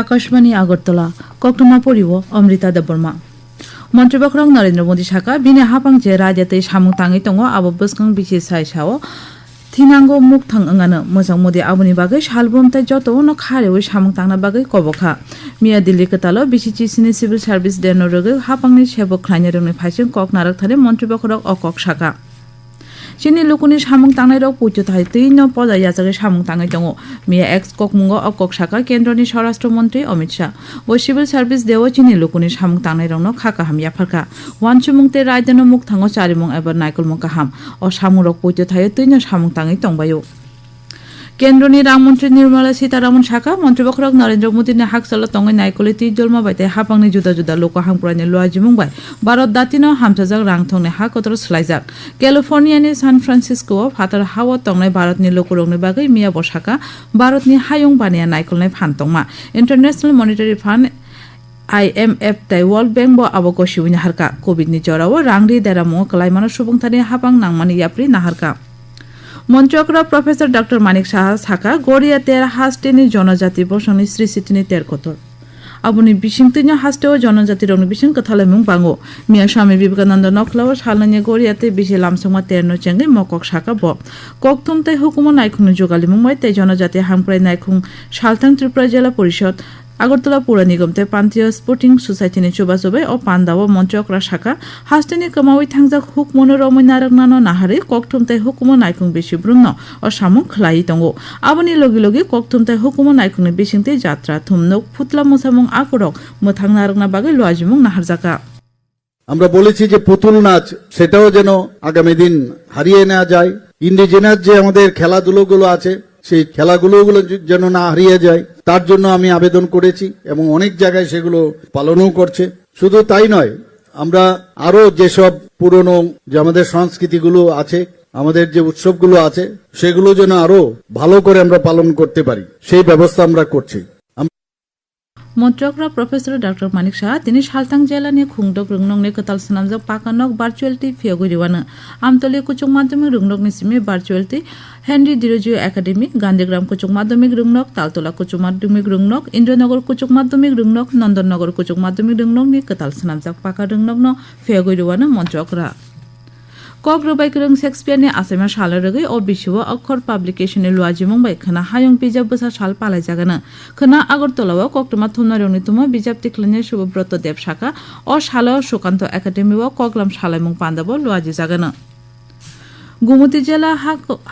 আকাশবাণী আগরতলা কক্টমা পড়িব অমৃতা দেববর্মা। মন্ত্রীবক্রং নরেন্দ্র মোদী শাখা, বিনে হাপাং যে রাজাতে সামু তাঙে তঙ আবব বসকং বিশেষ সাই সাও থিনাঙ্গ মুখ থাং অঙ্গানো মোজাং মোদী আবুনি বাকে শালবম তাই যত ন খারে ওই সামু তাংনা বাকে কবখা। মিয়া দিল্লি কতালো বিসিচি সিনি সিভিল সার্ভিস ডেনো রোগে হাপাংনি সেবক খ্লাইনে রোংনি ফাইসেন, কক নারক থারে মন্ত্রীবক্রক অকক শাখা। Shini lukuni shamung tangnai rok puchu thai tui no poda yachage shamung tangnai tongo. Mia ex kokmungo o kokshaka kendroni স্বরাষ্ট্র মন্ত্রী অমিত শাহ ও সিভিল সার্ভিস দেও চিনি লুকুনি সামুং তাংনাই রং খাকা হাম ইয়াফারকা ওয়ান চুমুংতে রায়দেন মুখ থাঙ্গ চারিমং এবার নাইকল মুখ হাম ও সামুরক পৈত থায় তৈন সামুং তাঙাই তংবায়ু কেন্দ্রনি রাংমন্ত্রী নির্মলা সীতারামন শাখা মন্ত্রীবখরক নরেন্দ্র মোদীনি হাকসালো তঙ্গই নাইকলে তি জলমা বাইতে হাপাংনি জুদা জুদা লোক হামপুরানি লোয়া জিমুংবাই ভারত দাতিনো হামসাজাক রাংথংনি হা কতর স্লাইজাক। ক্যালিফোর্নিয়ানি সান ফ্রান্সিসকো ফাতার হাওয়া তংনাই ভারতনি লোকরংনি বাগৈ মিয়া বসাকা ভারতনি হায়ং বানিয়া নাইকলনাই ফানতংমা international monetary fund IMF tai World Bank bo abo ko shiwini harka covid ni jorao rangri dera mo kalai mano subungthani মন্ত্রকরা প্রফেসর ডক্টর মানিক সাহা সাকা গড়িয়া তের হাস্টেনি জনজাতি বসনি শ্রী সিটিনি তের কতর। আবুনি বিশিং তিন হাস্টেও জনজাতি রং বিশিং কথালে মুং বাঙ্গো। মিয়া স্বামী বিবেকানন্দ নখলাও সালনি গড়িয়াতে বিশে লামসংমা তেরনো চেঙ্গে মকক সাকা ব। ককথম তাই হুকুম নাইখুং যোগালি মুম্বাই তাই জনজাতি হামপ্রাই নাইখুং সালথাং ত্রিপুরা জেলা পরিষদ। আগরতলা পৌর নিগমতে পান্তীয় স্পোর্টিং সোসাইটিনি চুবাচুবাই ও পান্দাও মন্ত্রকরা শাখা হাস্টেনি কমাওই থাংজাক হুক মনোরমই নারকনানো নাহারে, ককথুমতাই হুকুম নাইকুং বেশি ব্রুন্ন ও সামুং খ্লাই দঙ্গো আবনি লগে লগে ককথুমতাই হুকুম নাইকুংনি বেসিংতে যাত্রা থুমনক, ফুতলা মোসামুং আকরক মোথাং নারকনা বাগে লোয়াজিমুং নাহারজাকা আমরা বলেছি যে পুতুল নাচ, সেটাও যেন আগামী দিন হারিয়ে নেওয়া যায়। ইন্ডিজিনাস যে আমাদের খেলাধুলোগুলো আছে সেই খেলাগুলো যেন না হারিয়ে যায়, তার জন্য আমি আবেদন করেছি এবং অনেক জায়গায় সেগুলো পালনও করছে। শুধু তাই নয়, আমরা আরও যেসব পুরনো যে আমাদের সংস্কৃতিগুলো আছে, আমাদের যে উৎসবগুলো আছে, সেগুলো যেন আরও ভালো করে আমরা পালন করতে পারি। সেই ব্যবস্থা আমরা করছি। মন্ত্রকরা প্রফেসর ডক্টর মানিক সাহা তিনি সালতাং জেলানি খুংদক রুংনংনি কতাল সানামজাক পাকানক ভার্চুয়ালিটি ফিয়াগুরিওয়ানো আমতলি কুচুং মাধ্যমিক রুংনকনি সিমে virtuality Henry Derozio academy Gandhigram কুচুং মাধ্যমিক রুংনক, তালতলা কুচুং মাধ্যমিক রুংনক, ইন্দ্রনগর কুচুং মাধ্যমিক রুংনক, নন্দননগর কুচুং মাধ্যমিক রুংনকনি কতাল সানামজাক পাকা রুংনকনো ফিয়াগুরিওয়ানো মন্ত্রকরা। ꯀꯣꯛꯔꯨꯕꯥꯏꯀꯔꯪ ꯁꯦꯛꯁꯄꯤꯌꯔꯅꯤ ꯑꯁꯦꯃ ꯁꯥꯂꯔꯒꯤ ꯑꯣ ꯕꯤꯁꯨ ꯑꯈꯣꯔ ꯄꯕ꯭ꯂꯤꯀꯦꯁꯟ ꯂꯨꯋꯥꯖꯤꯃꯨꯡ ꯕꯥꯏ ꯈꯅ ꯍꯥꯌꯣꯡ ꯄꯤꯖꯥꯕ ꯁꯥ ꯁꯥꯜ ꯄꯥꯂꯥꯏꯖꯥꯒꯅ ꯈꯅ ꯑꯒꯔꯇꯣꯂꯥꯋ ꯀꯣꯛꯇꯨꯃ ꯊꯨꯝꯅꯔꯣꯡꯅꯤ ꯇꯨꯃ ꯕꯤꯖꯥꯞ ꯇꯤꯛꯂꯅꯤ শুভব্রত দেব শাখা ও শালা সুকান্ত একাডেমি ও কগলাম শালাইমুং পান্দাব লুয়াজি জাগানা গুমতি জেলা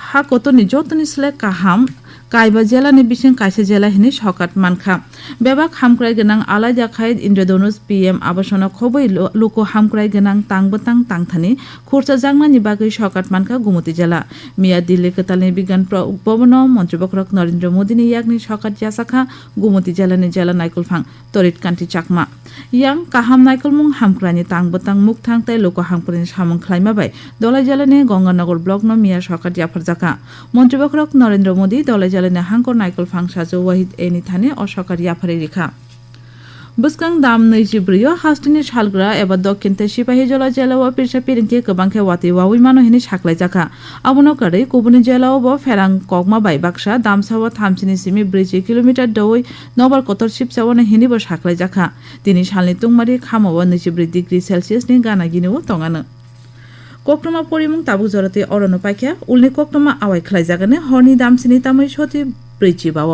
হা কতনি যতনি সিলে কাহাম কাইবা জেলা নিবিসিং কাইসে জেলা হিনে সকাত মানখা। বেবা হামক্রাই গেনাং আলাই জাখাই ইন্দ্রধনুষ পি এম আবাসন খবই লোক হামক্রাই গেনাং তাংবতাং তাংথানি খরচা জাংমানি বাগৈ সকাত মানখা গুমতি জেলা। মিয়া দিল্লি কেতালনি বিজ্ঞান ভবন মন্ত্রীবক্রক নরেন্দ্র মোদী ইয়াকনি সকাত জাসাখা গুমতি জেলানি জেলা নাইকুল ফাং তরিত কান্তি চাকমা। ইয়াং কাহাম নাইকুল মুং হামক্রানি তাংবতাং মুখ থাংতাই লোক হামক্রানি সামং খ্লাইমাবাই দলাই জেলানি গঙ্গানগর ব্লক ন মিয়া সকাত জাফার জাকা মন্ত্রীবক্রক নরেন্দ্র মোদী দলাই জেলা jalana hangkor naikol phangsha jo wahid eni thane o sokari afari rikha buskang dam neji brio hastini shalgra eba dokkin te sipahi jola jela wa pirsa pirinke kabangke wati wa uimano hini shaklai jaka abono kare kubuni jela obo ferang kogma bai baksha dam sawa thamsini simi briji kilometer doi nobar kotor ship sawa na hini bo shaklai jaka tini shalni tungmari khamo wa neji bri degree celsius ni gana gini wo tongana कोक्रोमा पोरिमुङ ताबु जरते अरनो पाख्या उल्ने कोक्रोमा आवाइ खलाइ जागने हर्नि दामसिनी तामै छति ब्रैचि बाव